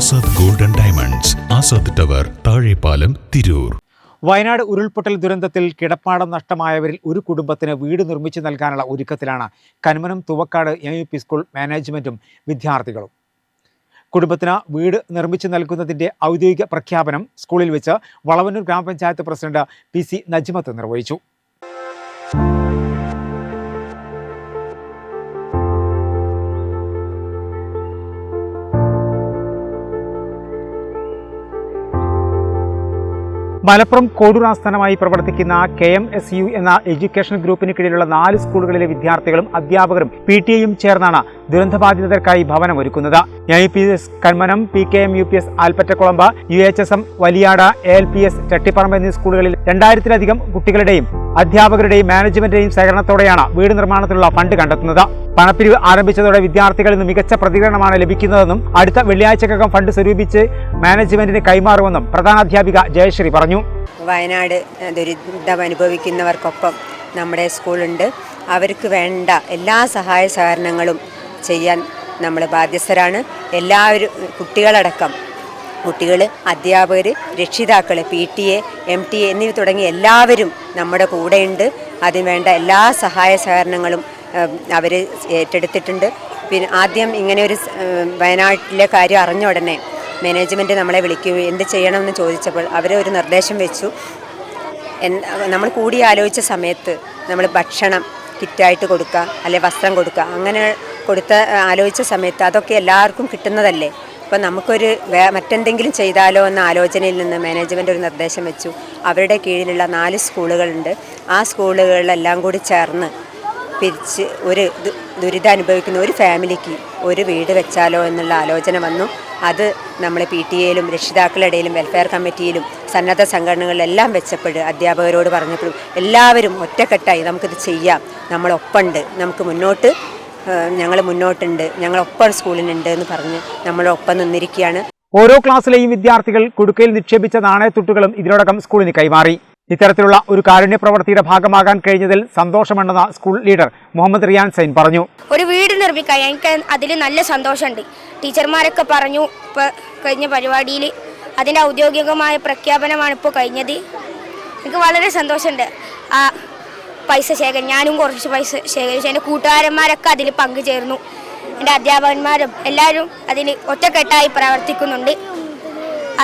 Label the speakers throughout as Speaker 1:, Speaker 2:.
Speaker 1: Azad golden diamonds Azad tower Thazhepalam Tirur.
Speaker 2: Wayanad ഉരുൾപൊട്ടൽ ദുരന്തത്തിൽ കിടപ്പാടം നഷ്ടമായവരിൽ ഒരു കുടുംബത്തിന് വീട് നിർമ്മിച്ചു നൽകാനുള്ള ഒരുക്കത്തിലാണ് Kanmanam Thuvakkad M U P school മാനേജ്മെന്റും വിദ്യാർത്ഥികളും. കുടുംബത്തിന് വീട് നിർമ്മിച്ചു നൽകുന്നതിന്റെ ഔദ്യോഗിക പ്രഖ്യാപനം സ്കൂളിൽ വെച്ച് വളവന്നൂർ ഗ്രാമപഞ്ചായത്ത് പ്രസിഡന്റ് പി സി നജ്മത്ത് നിർവഹിച്ചു. മലപ്പുറം കോഡൂർ ആസ്ഥാനമായി പ്രവർത്തിക്കുന്ന കെ എം എസ് യു എന്ന എഡ്യൂക്കേഷൻ ഗ്രൂപ്പിന് കീഴിലുള്ള നാല് സ്കൂളുകളിലെ വിദ്യാർത്ഥികളും അധ്യാപകരും പി ടി എയും ചേർന്നാണ് ദുരന്തബാധിതർക്കായി ഭവനം ഒരുക്കുന്നത്. A P S Kanmanam P K M U P S Alpattakulambu U H S M Valiyad A L P S Chattiparamba എന്നീ സ്കൂളുകളിൽ രണ്ടായിരത്തിലധികം കുട്ടികളുടെയും അധ്യാപകരുടെയും മാനേജ്മെന്റിന്റെയും സഹകരണത്തോടെയാണ് വീട് നിർമ്മാണത്തിനുള്ള ഫണ്ട് കണ്ടെത്തുന്നത്. പണപ്പിരിവ് ആരംഭിച്ചതോടെ വിദ്യാർത്ഥികളിൽ നിന്ന് മികച്ച പ്രതികരണമാണ് ലഭിക്കുന്നതെന്നും അടുത്ത വെള്ളിയാഴ്ചക്കകം ഫണ്ട് സ്വരൂപിച്ച് മാനേജ്മെന്റിന് കൈമാറുമെന്നും പ്രധാനാധ്യാപിക ജയശ്രീ പറഞ്ഞു.
Speaker 3: വയനാട് ദുരിതം അനുഭവിക്കുന്നവർക്കൊപ്പം നമ്മുടെ സ്കൂളുണ്ട്. അവർക്ക് വേണ്ട എല്ലാ സഹായ സഹകരണങ്ങളും ചെയ്യാൻ നമ്മൾ ബാധ്യസ്ഥരാണ്. എല്ലാവരും കുട്ടികളടക്കം കുട്ടികൾ അധ്യാപകർ രക്ഷിതാക്കൾ P T A M T A എന്നിവ തുടങ്ങി എല്ലാവരും നമ്മുടെ കൂടെയുണ്ട്. അതിന് വേണ്ട എല്ലാ സഹായ സഹകരണങ്ങളും അവർ ഏറ്റെടുത്തിട്ടുണ്ട്. പിന്നെ ആദ്യം ഇങ്ങനെ ഒരു വയനാട്ടിലെ കാര്യം അറിഞ്ഞ ഉടനെ മാനേജ്മെന്റ് നമ്മളെ വിളിക്കുകയും എന്ത് ചെയ്യണമെന്ന് ചോദിച്ചപ്പോൾ അവർ ഒരു നിർദ്ദേശം വെച്ചു. നമ്മൾ കൂടി ആലോചിച്ച സമയത്ത് നമ്മൾ ഭക്ഷണം കിറ്റായിട്ട് കൊടുക്കുക അല്ലെ വസ്ത്രം കൊടുക്കുക അങ്ങനെ കൊടുത്ത ആലോചിച്ച സമയത്ത് അതൊക്കെ എല്ലാവർക്കും കിട്ടുന്നതല്ലേ? അപ്പോൾ നമുക്കൊരു വേ മറ്റെന്തെങ്കിലും ചെയ്താലോ എന്ന ആലോചനയിൽ നിന്ന് മാനേജ്മെന്റ് ഒരു നിർദ്ദേശം വെച്ചു. അവരുടെ കീഴിലുള്ള നാല് സ്കൂളുകളുണ്ട്. ആ സ്കൂളുകളിലെല്ലാം കൂടി ചേർന്ന് പിരിച്ച് ഒരു ദുരിതം അനുഭവിക്കുന്ന ഒരു ഫാമിലിക്ക് ഒരു വീട് വെച്ചാലോ എന്നുള്ള ആലോചന വന്നു. അത് നമ്മൾ പി ടി എയിലും രക്ഷിതാക്കളുടെ ഇടയിലും വെൽഫെയർ കമ്മിറ്റിയിലും സന്നദ്ധ സംഘടനകളിലെല്ലാം വെച്ചപ്പോഴും അധ്യാപകരോട് പറഞ്ഞപ്പോഴും എല്ലാവരും ഒറ്റക്കെട്ടായി നമുക്കിത് ചെയ്യാം. നമ്മളൊപ്പമുണ്ട്. നമുക്ക് മുന്നോട്ട് ഞങ്ങൾ മുന്നോട്ടുണ്ട്. ഞങ്ങളൊപ്പം സ്കൂളിനുണ്ട് എന്ന് പറഞ്ഞ് നമ്മളൊപ്പം നിന്നിരിക്കുകയാണ്.
Speaker 2: ഓരോ ക്ലാസ്സിലെയും വിദ്യാർത്ഥികൾ കുടുക്കയിൽ നിക്ഷേപിച്ച നാണയത്തുട്ടുകളും ഇതിനോടകം സ്കൂളിന് കൈമാറി. ഇത്തരത്തിലുള്ള ഒരു കാരുണ്യ പ്രവൃത്തിയുടെ ഭാഗമാകാൻ കഴിഞ്ഞതിൽ സന്തോഷമുണ്ടെന്ന് school leader Muhammad Riyan sign പറഞ്ഞു.
Speaker 4: ഒരു വീട് നിർമ്മിക്കാൻ എനിക്ക് അതിൽ നല്ല സന്തോഷമുണ്ട്. ടീച്ചർമാരൊക്കെ പറഞ്ഞു ഇപ്പോൾ കഴിഞ്ഞ പരിപാടിയിൽ അതിന്റെ ഔദ്യോഗികമായ പ്രഖ്യാപനമാണ് ഇപ്പോൾ കഴിഞ്ഞത്. എനിക്ക് വളരെ സന്തോഷമുണ്ട്. ആ പൈസ ശേഖരം ഞാനും കുറച്ച് പൈസ ശേഖരിച്ചു. എന്റെ കൂട്ടുകാരന്മാരൊക്കെ അതിൽ പങ്കുചേർന്നു. എന്റെ അധ്യാപകന്മാരും എല്ലാവരും അതിൽ ഒറ്റക്കെട്ടായി പ്രവർത്തിക്കുന്നുണ്ട്.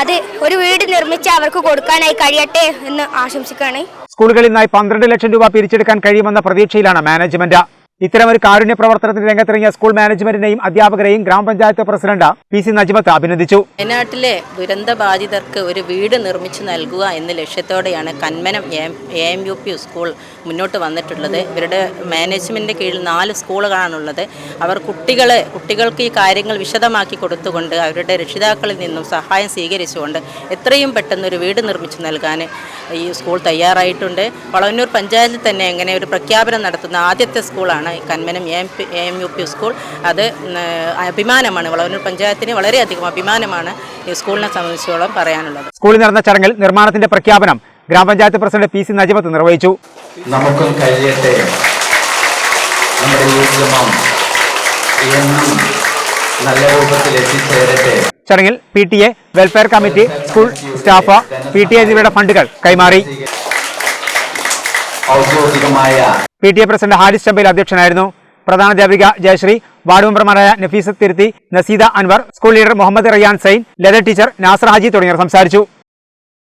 Speaker 4: അത് ഒരു വീട് നിർമ്മിച്ച് അവർക്ക് കൊടുക്കാനായി കഴിയട്ടെ എന്ന് ആശംസിക്കുകയാണ്.
Speaker 2: സ്കൂളുകളിൽ നിന്നായി പന്ത്രണ്ട് ലക്ഷം രൂപ പിരിച്ചെടുക്കാൻ കഴിയുമെന്ന പ്രതീക്ഷയിലാണ് മാനേജ്മെന്റ്. ഇത്തരം ഒരു കാരുണ്യ പ്രവർത്തനത്തിന് രംഗത്തിറങ്ങിയ സ്കൂൾ മാനേജ്മെന്റിനെയും അധ്യാപകരെയും ഗ്രാമപഞ്ചായത്ത് പ്രസിഡന്റ് പി സി നജ്മത്ത് അഭിനന്ദിച്ചു.
Speaker 5: വയനാട്ടിലെ ദുരന്ത ബാധിതർക്ക് ഒരു വീട് നിർമ്മിച്ചു നൽകുക എന്ന ലക്ഷ്യത്തോടെയാണ് Kanmanam A M U P school മുന്നോട്ട് വന്നിട്ടുള്ളത്. ഇവരുടെ മാനേജ്മെന്റിന്റെ കീഴിൽ നാല് സ്കൂളുകളാണുള്ളത്. അവർ കുട്ടികളെ കുട്ടികൾക്ക് ഈ കാര്യങ്ങൾ വിശദമാക്കി കൊടുത്തുകൊണ്ട് അവരുടെ രക്ഷിതാക്കളിൽ നിന്നും സഹായം സ്വീകരിച്ചുകൊണ്ട് എത്രയും പെട്ടെന്ന് ഒരു വീട് നിർമ്മിച്ചു നൽകാൻ ഈ സ്കൂൾ തയ്യാറായിട്ടുണ്ട്. വളവന്നൂർ പഞ്ചായത്തിൽ തന്നെ ഇങ്ങനെ ഒരു പ്രഖ്യാപനം നടത്തുന്ന ആദ്യത്തെ സ്കൂളാണ് ഈ Kanmanam A M P A M U P school. അത് അഭിമാനമാണ്. വളവന്നൂർ പഞ്ചായത്തിന് വളരെയധികം അഭിമാനമാണ് ഈ സ്കൂളിനെ സംബന്ധിച്ചോളം പറയാനുള്ളത്.
Speaker 2: സ്കൂളിൽ നടന്ന ചടങ്ങിൽ നിർമ്മാണത്തിന്റെ പ്രഖ്യാപനം ഗ്രാമപഞ്ചായത്ത് പ്രസിഡന്റ് പി സി നജമത്ത് നിർവഹിച്ചു.
Speaker 6: നമുക്കും കഴിയട്ടെ. നമ്മുടെ ഈ എന്നും നല്ല രൂപത്തിൽ എത്തിച്ചേരട്ടെ.
Speaker 2: ചടങ്ങിൽ P T A welfare committee school staff P T A എന്നിവരുടെ ഫണ്ടുകൾ കൈമാറി.
Speaker 6: ഔദ്യോഗികമായ
Speaker 2: P T A president Haris Chambayil അധ്യക്ഷനായിരുന്നു. പ്രധാന അധ്യാപിക ജയശ്രീ വാർഡ് മെമ്പർമാരായ Nafeesa Thiruthi Naseeda Anwar school leader Muhammad Riyan Sain Latha teacher Nasar Haji തുടങ്ങിയവർ സംസാരിച്ചു.